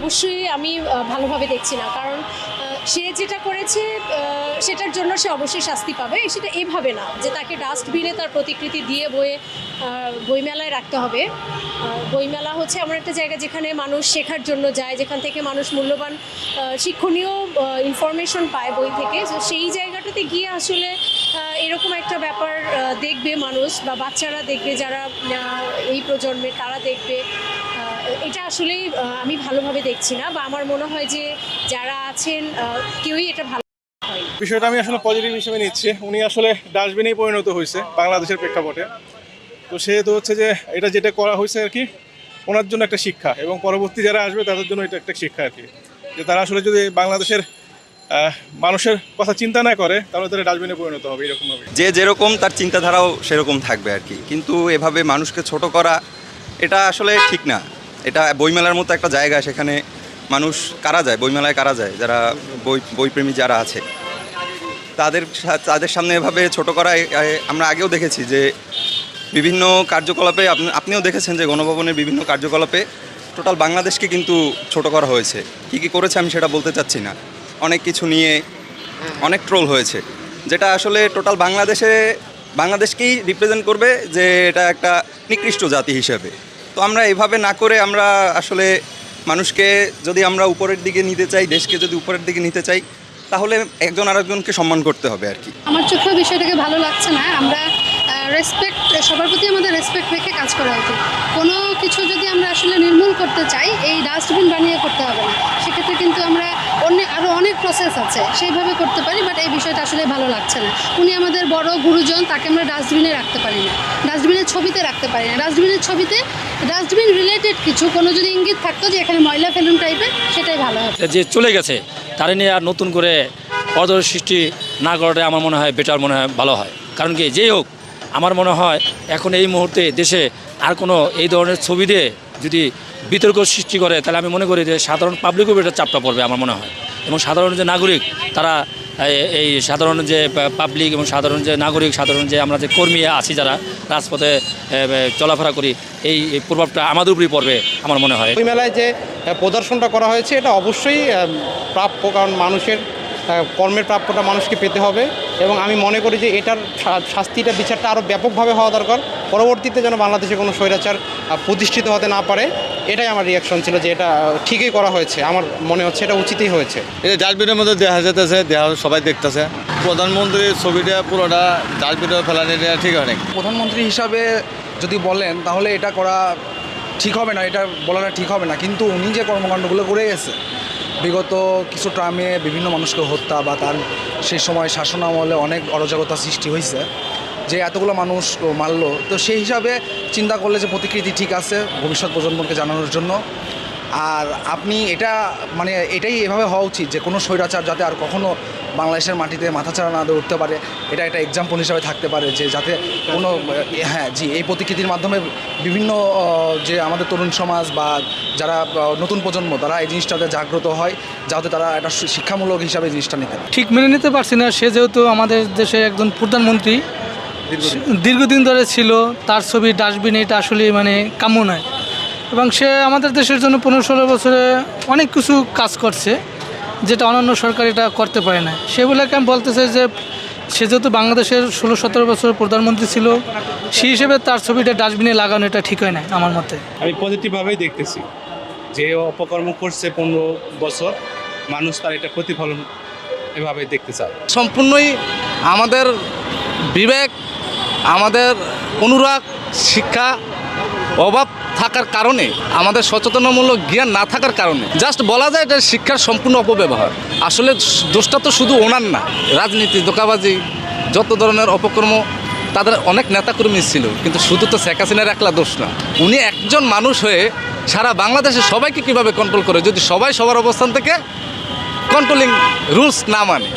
অবশ্যই আমি ভালোভাবে দেখছি না। কারণ সে যেটা করেছে সেটার জন্য সে অবশ্যই শাস্তি পাবে। সেটা এভাবে না যে তাকে ডাস্টবিনে তার প্রতিকৃতি দিয়ে বইয়ে বইমেলায় রাখতে হবে। বইমেলা হচ্ছে এমন একটা জায়গা যেখানে মানুষ শেখার জন্য যায়, যেখান থেকে মানুষ মূল্যবান শিক্ষণীয় ইনফরমেশন পায় বই থেকে। তো সেই জায়গাটাতে গিয়ে আসলে এরকম একটা ব্যাপার দেখবে মানুষ বা বাচ্চারা দেখবে যারা এই প্রজন্মে, তারা দেখবে এটা আসলেই আহ, আমি ভালোভাবে দেখছি না বা আমার মনে হয় যে যারা আছেন কেউই এটা ভালো বিষয়টা আমি আসলে পজিটিভ হিসেবে নিচ্ছি। উনি আসলে ডাস্টবিনেই পরিণত হয়েছে বাংলাদেশের প্রেক্ষাপটে। তো সেহেতু হচ্ছে যে এটা যেটা করা হয়েছে আর কি ওনার জন্য একটা শিক্ষা এবং পরবর্তী যারা আসবে তাদের জন্য এটা একটা শিক্ষা আর কি। যে তারা আসলে যদি বাংলাদেশের মানুষের কথা চিন্তা না করে তাহলে তারা ডাস্টবিনে পরিণত হবে এরকমভাবে। যে যেরকম তার চিন্তাধারাও সেরকম থাকবে আর কি। কিন্তু এভাবে মানুষকে ছোট করা এটা আসলে ঠিক না। এটা বইমেলার মতো একটা জায়গা, সেখানে মানুষ কারা যায়, বইমেলায় কারা যায়, যারা বই, বইপ্রেমী যারা আছে। তাদের তাদের সামনে এভাবে ছোট করা আমরা আগেও দেখেছি যে বিভিন্ন কার্যকলাপে আপনিও দেখেছেন যে গণভবনের বিভিন্ন কার্যকলাপে টোটাল বাংলাদেশকে কিন্তু ছোট করা হয়েছে। কী কী করেছে আমি সেটা বলতে চাচ্ছি না। অনেক কিছু নিয়ে অনেক ট্রোল হয়েছে। যেটা আসলে টোটাল বাংলাদেশে, বাংলাদেশকেই রিপ্রেজেন্ট করবে যে এটা একটা নিকৃষ্ট জাতি হিসেবে। তো আমরা এভাবে না করে আমরা আসলে মানুষকে যদি আমরা উপরের দিকে নিতে চাই, দেশকে যদি উপরের দিকে নিতে চাই, তাহলে একজন আরেকজনকে সম্মান করতে হবে আর কি। আমার চোখেও বিষয়টাকে ভালো লাগছে না। আমরা রেসপেক্ট সবার প্রতি আমাদের রেসপেক্ট রেখে কাজ করা উচিত। কোনো কিছু যদি আমরা আসলে নির্মূল করতে চাই, এই ডাস্টবিন বানিয়ে করতে হবে না। সেক্ষেত্রে কিন্তু আমরা অন্য আরও অনেক প্রসেস আছে। সেইভাবে করতে পারি বাট এই বিষয়টা আসলে ভালো লাগছে না। উনি আমাদের বড় গুরুজন, তাকে আমরা ডাস্টবিনে রাখতে পারি না। ডাস্টবিনের ছবিতে রাখতে পারি না। ডাস্টবিনের ছবিতে ডাস্টবিন রিলেটেড কিছু, কোনো যদি ইঙ্গিত থাকতো যে এখানে ময়লা ফেলুন টাইপের সেটাই ভালো হবে যে চলে গেছে, তারা নিয়ে আর নতুন করে অদর সৃষ্টি না করাটাই আমার মনে হয় বেটার মনে হয় ভালো হয়। কারণ কি, যেই হোক, আমার মনে হয় এখন এই মুহূর্তে দেশে আর কোনো এই ধরনের ছবি দিয়ে যদি বিতর্ক সৃষ্টি করে, তাহলে আমি মনে করি যে সাধারণ পাবলিকও এটা চাপটা পড়বে আমার মনে হয়। এবং সাধারণ যে নাগরিক, তারা এই সাধারণ যে পাবলিক এবং সাধারণ যে নাগরিক, সাধারণ যে আমরা যে কর্মী আছি যারা, রাজপথে চলাফেরা করি, এই প্রভাবটা আমাদের উপরেই পড়বে আমার মনে হয়। বই মেলায় যে প্রদর্শনটা করা হয়েছে, এটা অবশ্যই প্রাপ্য, কারণ মানুষের কর্মের প্রাপ্যটা মানুষকে পেতে হবে। এবং আমি মনে করি যে এটার শাস্তিটা, বিচারটা আরও ব্যাপকভাবে হওয়া দরকার। পরবর্তীতে যেন বাংলাদেশে কোনো স্বৈরাচার প্রতিষ্ঠিত হতে না পারে এটাই আমার রিয়াকশন ছিল যে এটা ঠিকই করা হয়েছে। আমার মনে হচ্ছে এটা উচিতই হয়েছে। এই ডাস্টবিনের মধ্যে দেখা যেতেছে দেখা সবাই দেখতেছে। প্রধানমন্ত্রীর ছবিটা পুরোটা ডাস্টবিনে ফেলানি ঠিক অনেক প্রধানমন্ত্রী হিসাবে যদি বলেন তাহলে এটা করা ঠিক হবে না এটা বলাটা ঠিক হবে না। কিন্তু উনি যে কর্মকাণ্ডগুলো করে গেছে বিগত কিছু ট্রামে বিভিন্ন মানুষকে হত্যা বা তার সেই সময় শাসন আমলে অনেক অরাজকতা সৃষ্টি হয়েছে যে এতগুলো মানুষ মারলো, তো সেই হিসাবে চিন্তা করলে যে প্রতিকৃতি ঠিক আছে ভবিষ্যৎ প্রজন্মকে জানানোর জন্য। আর আপনি এটা মানে এটাই এভাবে হওয়া উচিত যে কোনো স্বৈরাচার যাতে আর কখনো বাংলাদেশের মাটিতে মাথাচাড়া না উঠতে পারে। এটা একটা এক্সাম্পল হিসাবে থাকতে পারে যে যাতে কোনো হ্যাঁ জি, এই প্রতিকৃতির মাধ্যমে বিভিন্ন যে আমাদের তরুণ সমাজ বা যারা নতুন প্রজন্ম, তারা এই জিনিসটাতে জাগ্রত হয় যাতে তারা একটা শিক্ষামূলক হিসাবে জিনিসটা নিতে ঠিক মেনে নিতে পারছি না। সে যেহেতু আমাদের দেশের একজন প্রধানমন্ত্রী দীর্ঘদিন? ধরে ছিল তার ছবি ডাস্টবিন এটা আসলে মানে কাম্য নয়। এবং সে আমাদের দেশের জন্য পনেরো ষোলো বছরে অনেক কিছু কাজ করছে যেটা অন্যান্য সরকার এটা করতে পারে না। সেগুলোকে আমি বলতে চাই যে সে যেহেতু বাংলাদেশের ষোলো সতেরো বছর প্রধানমন্ত্রী ছিল সেই হিসেবে তার ছবিটা ডাস্টবিনে লাগানো এটা ঠিক হয় না আমার মতে। আমি পজিটিভভাবেই দেখতেছি যে অপকর্ম করছে পনেরো বছর মানুষ তার এটা প্রতিফলন এভাবে দেখতে চায়। সম্পূর্ণই আমাদের বিবেক আমাদের অনুরাগ, শিক্ষা অভাব থাকার কারণে, আমাদের সচেতনমূলক জ্ঞান না থাকার কারণে জাস্ট বলা যায় এটা শিক্ষার সম্পূর্ণ অপব্যবহার। আসলে দোষটা তো শুধু ওনার না, রাজনীতি দোকাবাজি যত ধরনের অপকর্ম, তাদের অনেক নেতাকর্মী ছিল, কিন্তু শুধু তো শেখ হাসিনার একলা দোষ না। উনি একজন মানুষ হয়ে সারা বাংলাদেশে সবাইকে কীভাবে কন্ট্রোল করে, যদি সবাই সবার অবস্থান থেকে কন্ট্রোলিং রুলস না মানে?